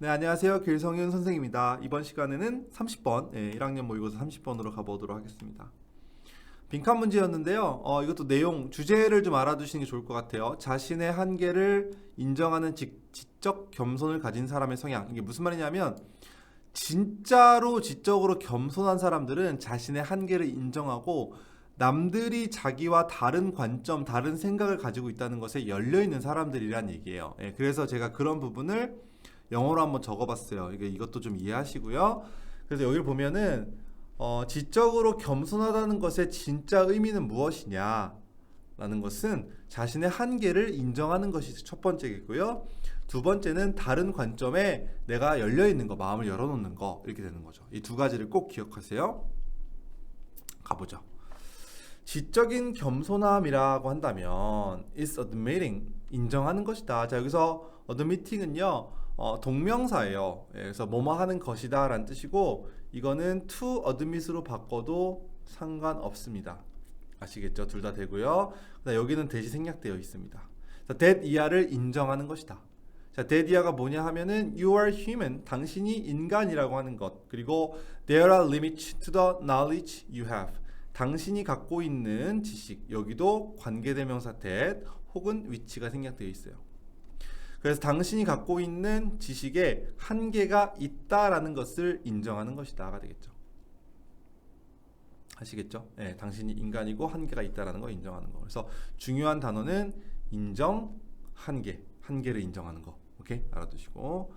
네, 안녕하세요. 길성윤 선생입니다. 이번 시간에는 30번, 예, 1학년 모의고사 30번으로 가보도록 하겠습니다. 빈칸 문제였는데요. 어, 이것도 내용, 주제를 좀 알아두시는 게 좋을 것 같아요. 자신의 한계를 인정하는 지, 지적 겸손을 가진 사람의 성향. 이게 무슨 말이냐면, 진짜로 지적으로 겸손한 사람들은 자신의 한계를 인정하고 남들이 자기와 다른 관점, 다른 생각을 가지고 있다는 것에 열려 있는 사람들이란 얘기예요. 예, 그래서 제가 그런 부분을 영어로 한번 적어봤어요. 이게 이것도 좀 이해하시고요. 그래서 여기를 보면은 어, 지적으로 겸손하다는 것의 진짜 의미는 무엇이냐? 라는 것은 자신의 한계를 인정하는 것이 첫 번째겠고요. 두 번째는 다른 관점에 내가 열려 있는 거, 마음을 열어놓는 거 이렇게 되는 거죠. 이 두 가지를 꼭 기억하세요. 가보죠. 지적인 겸손함이라고 한다면 is admitting 인정하는 것이다. 자 여기서 admitting은요 어, 동명사예요. 예, 그래서 뭐뭐 하는 것이다 라는 뜻이고 이거는 to admit으로 바꿔도 상관없습니다. 아시겠죠? 둘 다 되고요. 여기는 대시 생략되어 있습니다. 자, that 이하를 인정하는 것이다. 자, that 이하가 뭐냐 하면은 you are human, 당신이 인간이라고 하는 것. 그리고 there are limits to the knowledge you have. 당신이 갖고 있는 지식. 여기도 관계대명사 that 혹은 위치가 생략되어 있어요. 그래서 당신이 갖고 있는 지식에 한계가 있다라는 것을 인정하는 것이다가 되겠죠. 아시겠죠? 예, 당신이 인간이고 한계가 있다라는 거 인정하는 거. 그래서 중요한 단어는 인정, 한계, 한계를 인정하는 거. 오케이? 알아두시고.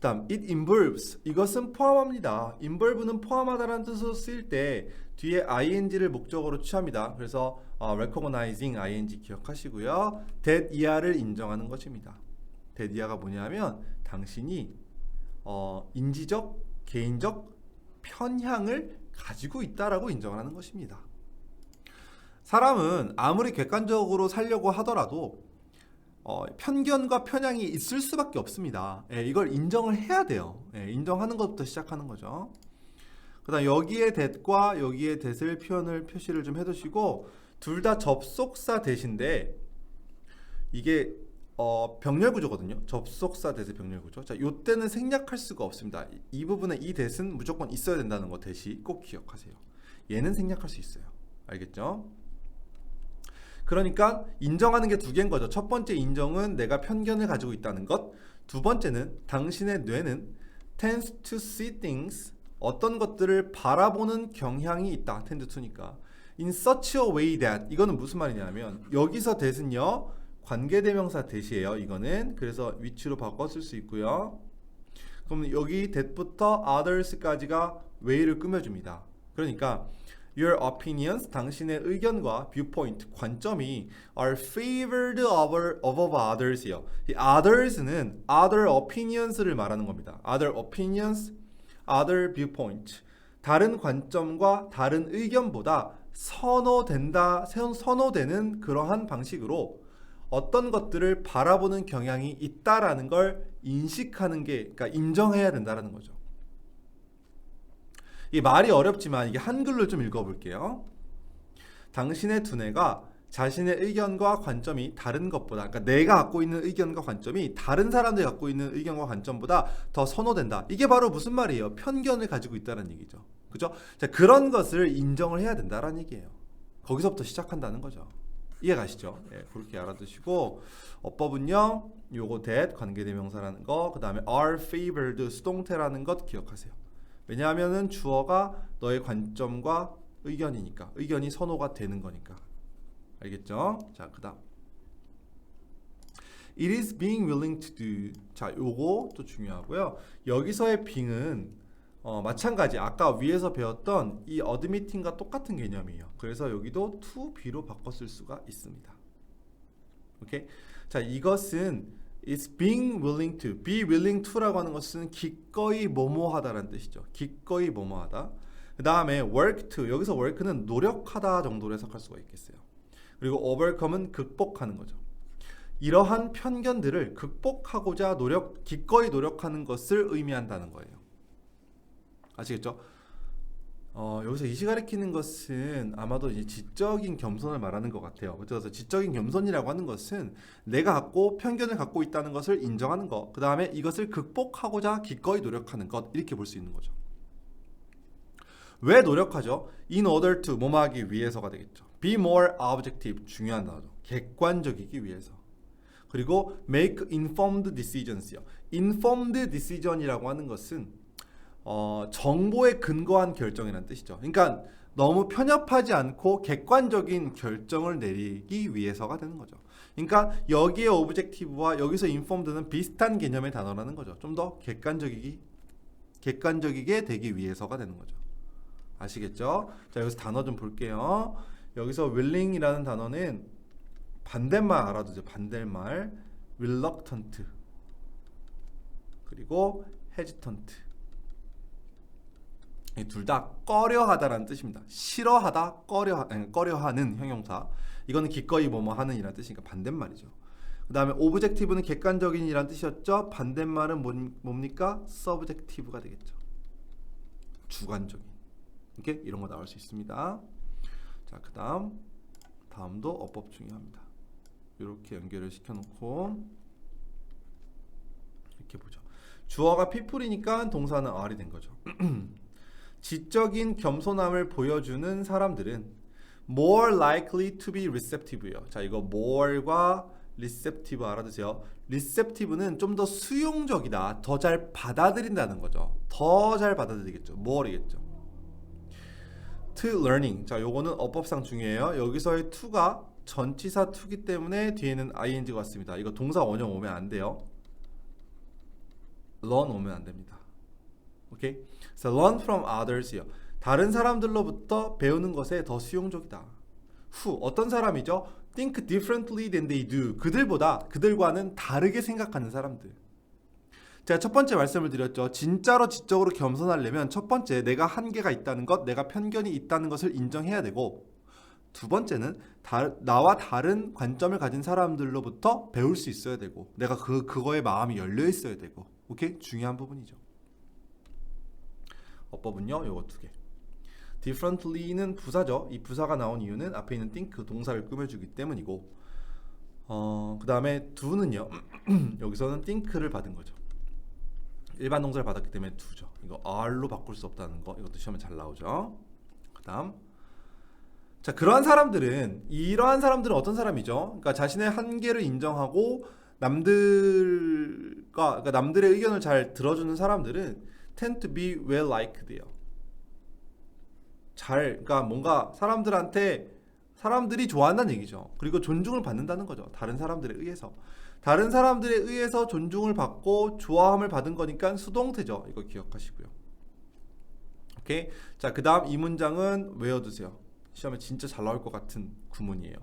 다음 it involves 이것은 포함합니다. involve는 포함하다라는 뜻으로 쓰일 때 뒤에 ing를 목적으로 취합니다. 그래서 어, recognizing ing 기억하시고요. that 이하를 인정하는 것입니다. 이하가 뭐냐면 당신이 어, 인지적, 개인적 편향을 가지고 있다라고 인정하는 것입니다. 사람은 아무리 객관적으로 살려고 하더라도 어, 편견과 편향이 있을 수밖에 없습니다. 예, 이걸 인정을 해야 돼요. 예, 인정하는 것부터 시작하는 거죠. 그다음 여기에 that과 여기에 that을 표현을 표시를 좀 해두시고 둘 다 접속사 대신데 이게 어, 병렬 구조거든요. 접속사 대세 병렬 구조. 자, 요 때는 생략할 수가 없습니다. 이, 이 부분에 이 대신 무조건 있어야 된다는 거 대시 꼭 기억하세요. 얘는 생략할 수 있어요. 알겠죠? 그러니까 인정하는 게 두 개인 거죠. 첫 번째 인정은 내가 편견을 가지고 있다는 것. 두 번째는 당신의 뇌는 tends to see things 어떤 것들을 바라보는 경향이 있다. tend to니까. in such a way that 이거는 무슨 말이냐면 여기서 that은요. 관계대명사 대시예요. 이거는 그래서 위치로 바꿔 쓸 수 있고요. 그럼 여기 that부터 others까지가 way를 꾸며줍니다. 그러니까 your opinions 당신의 의견과 viewpoint 관점이 are favored over, over others이요. 이 others는 other opinions를 말하는 겁니다. other opinions, other viewpoint 다른 관점과 다른 의견보다 선호된다, 선호되는 그러한 방식으로 어떤 것들을 바라보는 경향이 있다라는 걸 인식하는 게, 그러니까 인정해야 된다라는 거죠. 이 말이 어렵지만 이게 한글로 좀 읽어 볼게요. 당신의 두뇌가 자신의 의견과 관점이 다른 것보다, 그러니까 내가 갖고 있는 의견과 관점이 다른 사람들이 갖고 있는 의견과 관점보다 더 선호된다. 이게 바로 무슨 말이에요? 편견을 가지고 있다는 얘기죠. 그죠? 자, 그런 것을 인정을 해야 된다라는 얘기예요. 거기서부터 시작한다는 거죠. 이해 가시죠? 예, 그렇게 알아두시고 어법은요. 요거 that 관계대명사라는 거, 그 다음에 are favored 수동태라는 것 기억하세요. 왜냐하면은 주어가 너의 관점과 의견이니까 의견이 선호가 되는 거니까 알겠죠? 자 그다음 It is being willing to do 자 요거 또 중요하고요 여기서의 being은 어, 마찬가지 아까 위에서 배웠던 이 admitting과 똑같은 개념이에요 그래서 여기도 to be로 쓸 수가 있습니다 오케이 자 이것은 is being willing to be willing to라고 하는 것은 기꺼이 뭐뭐하다라는 뜻이죠. 기꺼이 뭐뭐하다. 그 다음에 work to 여기서 work는 노력하다 정도로 해석할 수가 있겠어요. 그리고 overcome은 극복하는 거죠. 이러한 편견들을 극복하고자 노력 기꺼이 노력하는 것을 의미한다는 거예요. 아시겠죠? 어, 여기서 이시 가리키는 것은 아마도 이제 지적인 겸손을 말하는 것 같아요. 그래서 지적인 겸손이라고 하는 것은 내가 갖고 편견을 갖고 있다는 것을 인정하는 것, 그 다음에 이것을 극복하고자 기꺼이 노력하는 것 이렇게 볼 수 있는 거죠. 왜 노력하죠? In order to 뭐뭐 하기 위해서가 되겠죠. Be more objective 중요한 단어죠. 객관적이기 위해서. 그리고 make informed decisions. informed decision이라고 하는 것은 어, 정보에 근거한 결정이라는 뜻이죠. 그러니까 너무 편협하지 않고 객관적인 결정을 내리기 위해서가 되는 거죠. 그러니까 여기에 오브젝티브와 여기서 인폼드는 비슷한 개념의 단어라는 거죠. 좀 더 객관적이기 객관적이게 되기 위해서가 되는 거죠. 아시겠죠? 자 여기서 단어 좀 볼게요. 여기서 willing이라는 단어는 반대말 알아두죠. 반대말 reluctant 그리고 hesitant 둘 다 꺼려하다라는 뜻입니다. 싫어하다, 꺼려 꺼려하는 형용사. 이거는 기꺼이 뭐뭐 하는이라는 뜻이니까 반대말이죠. 그다음에 오브젝티브는 객관적인이라는 뜻이었죠. 반대말은 뭐, 뭡니까? 서브젝티브가 되겠죠. 주관적인. 이렇게 이런 거 나올 수 있습니다. 자, 그다음 다음도 어법 중요합니다. 이렇게 연결을 시켜놓고 이렇게 보죠. 주어가 people이니까 동사는 are이 된 거죠. 지적인 겸손함을 보여주는 사람들은 more likely to be receptive예요. 자, 이거 more과 receptive 알아두세요. receptive는 좀 더 수용적이다, 더 잘 받아들인다는 거죠. 더 잘 받아들이겠죠. more이겠죠. to learning. 자, 요거는 어법상 중요해요. 여기서의 to가 전치사 to기 때문에 뒤에는 ing가 왔습니다. 이거 동사 원형 오면 안 돼요. learn 오면 안 됩니다. 오케이? So learn from others요. 다른 사람들로부터 배우는 것에 더 수용적이다. 후 어떤 사람이죠? Think differently than they do. 그들보다 그들과는 다르게 생각하는 사람들. 제가 첫 번째 말씀을 드렸죠. 진짜로 지적으로 겸손하려면 첫 번째 내가 한계가 있다는 것, 내가 편견이 있다는 것을 인정해야 되고 두 번째는 다, 나와 다른 관점을 가진 사람들로부터 배울 수 있어야 되고 내가 그 그거에 마음이 열려 있어야 되고 오케이 중요한 부분이죠. 어법은요, 요거 두 개. differently는 부사죠. 이 부사가 나온 이유는 앞에 있는 think 그 동사를 꾸며주기 때문이고, 어, 그 다음에 do는요, 여기서는 think를 받은 거죠. 일반 동사를 받았기 때문에 do죠. 이거 are로 바꿀 수 없다는 거, 이것도 시험에 잘 나오죠. 그 다음, 자, 그러한 사람들은, 이러한 사람들은 어떤 사람이죠? 그러니까 자신의 한계를 인정하고, 남들과, 그러니까 남들의 의견을 잘 들어주는 사람들은 tend to be well liked예요. 잘, 그러니까 뭔가 사람들한테 사람들이 좋아한다는 얘기죠. 그리고 존중을 받는다는 거죠. 다른 사람들에 의해서. 다른 사람들에 의해서 존중을 받고 좋아함을 받은 거니까 수동태죠. 이거 기억하시고요. 오케이. 자, 그 다음 이 문장은 외워두세요. 시험에 진짜 잘 나올 것 같은 구문이에요.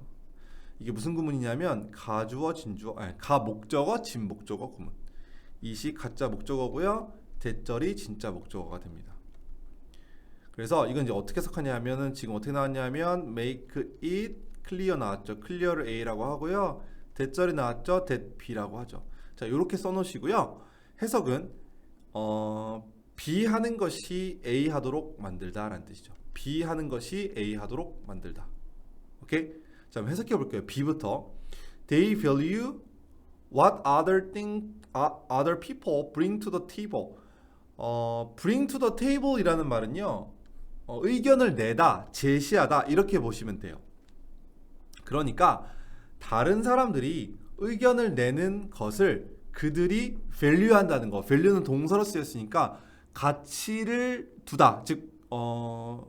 이게 무슨 구문이냐면 가주어, 진주어, 아니 가 목적어, 진 목적어 구문. 이 시 가짜 목적어고요. 대절이 진짜 목적어가 됩니다. 그래서 이건 이제 어떻게 해석하냐 하면은 지금 어떻게 나왔냐면 make it clear 나왔죠. clear를 A라고 하고요. 대절이 나왔죠. that B라고 하죠. 자, 이렇게 써 놓으시고요. 해석은 어 B 하는 것이 A 하도록 만들다라는 뜻이죠. B 하는 것이 A 하도록 만들다. 오케이? 자, 해석해 볼게요. B부터 They value what other thing other people bring to the table. 어, bring to the table이라는 말은요. 어, 의견을 내다, 제시하다 이렇게 보시면 돼요. 그러니까 다른 사람들이 의견을 내는 것을 그들이 value한다는 거. value는 동사로 쓰였으니까 가치를 두다. 즉 어,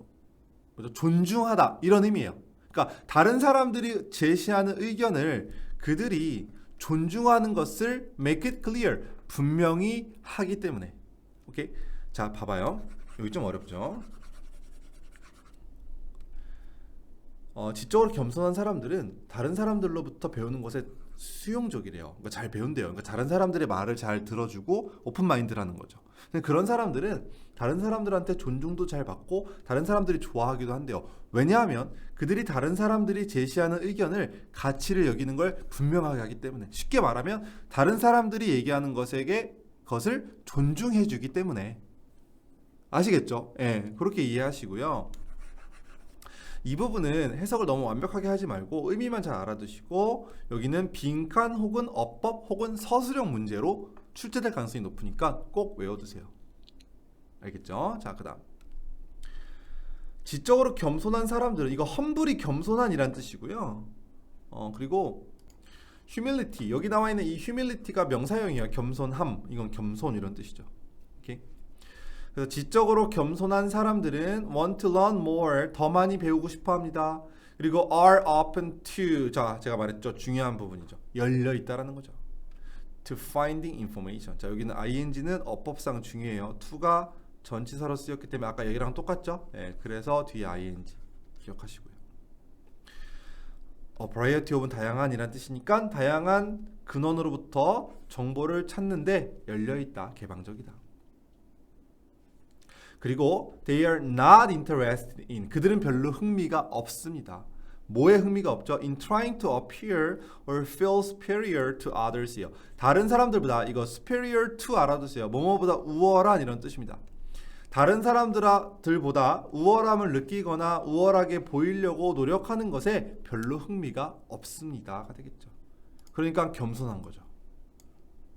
뭐죠? 존중하다 이런 의미예요. 그러니까 다른 사람들이 제시하는 의견을 그들이 존중하는 것을 make it clear 분명히 하기 때문에 오케이 자 봐봐요 여기 좀 어렵죠 어, 지적으로 겸손한 사람들은 다른 사람들로부터 배우는 것에 수용적이래요. 그러니까 잘 배운대요. 그러니까 다른 사람들의 말을 잘 들어주고 오픈 마인드라는 거죠. 근데 그런 사람들은 다른 사람들한테 존중도 잘 받고 다른 사람들이 좋아하기도 한대요. 왜냐하면 그들이 다른 사람들이 제시하는 의견을 가치를 여기는 걸 분명하게 하기 때문에 쉽게 말하면 다른 사람들이 얘기하는 것에게 것을 존중해 주기 때문에 아시겠죠? 예, 그렇게 이해하시고요. 이 부분은 해석을 너무 완벽하게 하지 말고 의미만 잘 알아두시고 여기는 빈칸 혹은 어법 혹은 서술형 문제로 출제될 가능성이 높으니까 꼭 외워두세요. 알겠죠? 자, 그 다음 지적으로 겸손한 사람들은 이거 험불이 겸손한이란 뜻이고요. 어 그리고 humility 여기 나와 있는 이 humility가 명사형이야. 겸손함 이건 겸손 이런 뜻이죠. 오케이. 그래서 지적으로 겸손한 사람들은 want to learn more 더 많이 배우고 싶어합니다. 그리고 are open to 자 제가 말했죠 중요한 부분이죠. 열려 있다라는 거죠. to finding information. 자 여기는 ing는 어법상 중요해요. to가 전치사로 쓰였기 때문에 아까 여기랑 똑같죠? 예, 그래서 뒤에 ing 기억하시고요. 어, variety of은 다양한이란 뜻이니까 다양한 근원으로부터 정보를 찾는데 열려 있다, 개방적이다. 그리고 they are not interested in 그들은 별로 흥미가 없습니다. 뭐에 흥미가 없죠? In trying to appear or feel superior to others요. 다른 사람들보다 이거 superior to 알아두세요. 뭐뭐보다 우월한 이런 뜻입니다. 다른 사람들보다 우월함을 느끼거나 우월하게 보이려고 노력하는 것에 별로 흥미가 없습니다가 되겠죠. 그러니까 겸손한 거죠.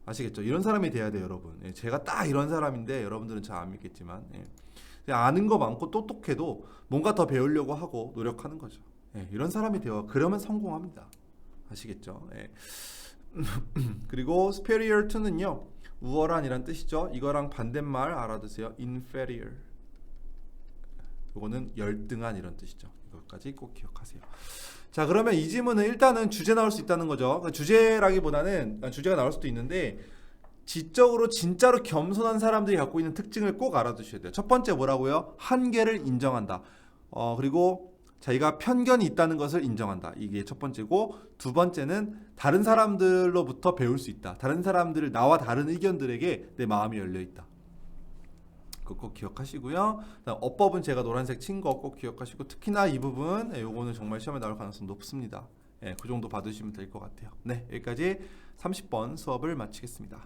아시겠죠? 이런 사람이 돼야 돼요, 여러분. 예, 제가 딱 이런 사람인데 여러분들은 잘 안 믿겠지만 예. 아는 거 많고 똑똑해도 뭔가 더 배우려고 하고 노력하는 거죠. 예, 이런 사람이 되어 그러면 성공합니다. 아시겠죠? 예. 그리고 superior to는요 우월한이란 뜻이죠. 이거랑 반대말 알아두세요. inferior. 이거는 열등한 이런 뜻이죠. 이것까지 꼭 기억하세요. 자 그러면 이 지문은 일단은 주제 나올 수 있다는 거죠. 그러니까 주제라기보다는 아, 주제가 나올 수도 있는데 지적으로 진짜로 겸손한 사람들이 갖고 있는 특징을 꼭 알아두셔야 돼요. 첫 번째 뭐라고요? 한계를 인정한다. 어 그리고 자기가 편견이 있다는 것을 인정한다. 이게 첫 번째고 두 번째는 다른 사람들로부터 배울 수 있다. 다른 사람들을 나와 다른 의견들에게 내 마음이 열려 있다. 그거 꼭 기억하시고요. 어법은 제가 노란색 친 거 꼭 기억하시고 특히나 이 부분 예, 요거는 정말 시험에 나올 가능성 높습니다. 예, 그 정도 받으시면 될 것 같아요. 네, 여기까지 30번 수업을 마치겠습니다.